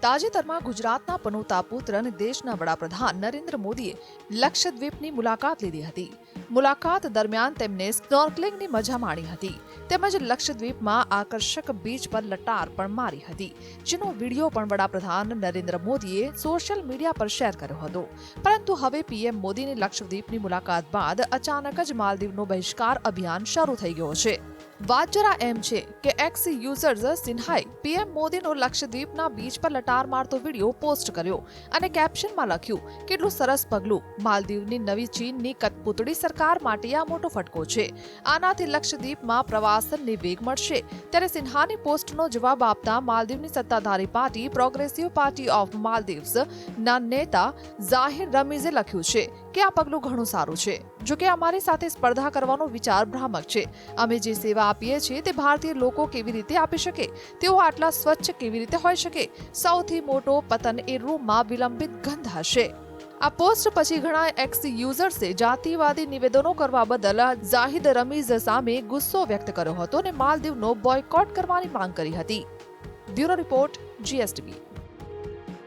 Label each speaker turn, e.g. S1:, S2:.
S1: તાજેતરમાં ગુજરાતના પનોતા પુત્ર અને દેશના વડાપ્રધાન નરેન્દ્ર મોદીએ લક્ષદ્વીપની મુલાકાત લીધી હતી. મુલાકાત દરમિયાન તેમને સ્નોર્કલિંગની મજા માણી હતી. તેમજ લક્ષદ્વીપમાં આકર્ષક બીચ પર લટાર પણ મારી હતી, જેનો વીડિયો પણ વડાપ્રધાન નરેન્દ્ર મોદીએ સોશિયલ મીડિયા પર શેર કર્યો હતો. પરંતુ હવે પીએમ મોદીની લક્ષદ્વીપની મુલાકાત બાદ અચાનક જ માલદીવનો બહિષ્કાર અભિયાન શરૂ થઈ ગયો છે. વાત જરા એમ છે કે એક્સ યુઝર્સ સિન્હાએ પીએમ મોદીનો લક્ષદ્વીપના બીચ પર લટાર મારતો વીડિયો પોસ્ટ કર્યો અને કેપ્શનમાં લખ્યું, કેટલું સરસ પગલું. માલદીવની નવી ચીનની કટપુતળી સરકાર માટે આ મોટો ફટકો છે. આનાથી લક્ષદ્વીપમાં પ્રવાસનને વેગ મળશે. ત્યારે સિન્હાની પોસ્ટનો જવાબ આપતા માલદીવની સત્તાધારી party progressive party of Maldives ના નેતા ઝાહિર રમીઝે લખ્યું છે કે આ પગલું ઘણું સારું છે. જો કે અમારી સાથે સ્પર્ધા કરવાનો વિચાર ભ્રામક છે. અમે જે સેવા આપીએ છીએ તે ભારતીય લોકો કેવી રીતે આપી શકે? તેઓ આટલા સ્વચ્છ કેવી રીતે હોઈ શકે? સૌથી મોટો પતન એ રૂમમાં વિલંબિત ગંધ હશે. આ પોસ્ટ પછી ઘણા એક્સ યુઝર્સે જાતિવાદી નિવેદનો કરવા બદલ જાહિદ રમીઝ સામે ગુસ્સો વ્યક્ત કર્યો હતો અને માલદીવનો બોયકોટ કરવાની માંગ કરી હતી. Bureau report GSTV